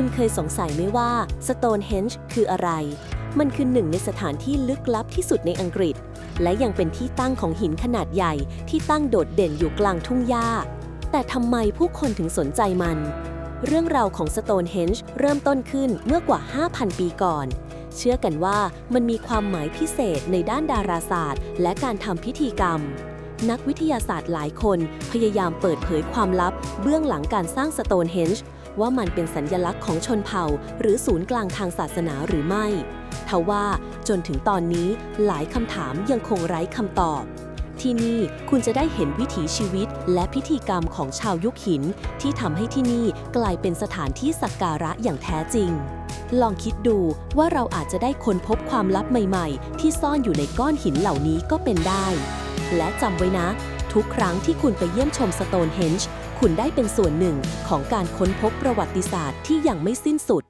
คุณเคยสงสัยไหมว่า Stonehenge คืออะไร มันคือหนึ่งในสถานที่ลึกลับที่สุดในอังกฤษ และยังเป็นที่ตั้งของหินขนาดใหญ่ที่ตั้งโดดเด่นอยู่กลางทุ่งหญ้า แต่ทำไมผู้คนถึงสนใจมัน เรื่องราวของ Stonehenge เริ่มต้นขึ้นเมื่อกว่า 5,000 ปีก่อน เชื่อกันว่ามันมีความหมายพิเศษในด้านดาราศาสตร์ และการทำพิธีกรรมนักวิทยาศาสตร์หลายคนพยายามเปิดเผยความลับเบื้องหลังการสร้าง Stonehenge ว่ามันเป็นสัญญลักษณ์ของชนเผ่า หรือศูนย์กลางทางศาสนาหรือไม่ ทว่าจนถึงตอนนี้หลายคำถามยังคงไร้คำตอบ ที่นี่คุณจะได้เห็นวิถีชีวิตและพิธีกรรมของชาวยุคหิน ที่ทำให้ที่นี่กลายเป็นสถานที่สักการะอย่างแท้จริง ลองคิดดูว่าเราอาจจะได้ค้นพบความลับใหม่ ๆ ที่ซ่อนอยู่ในก้อนหินเหล่านี้ก็เป็นได้ และจำไว้นะ ทุกครั้งที่คุณไปเยี่ยมชมสโตนเฮนจ์คุณได้เป็นส่วนหนึ่งของการค้นพบประวัติศาสตร์ที่ยังไม่สิ้นสุด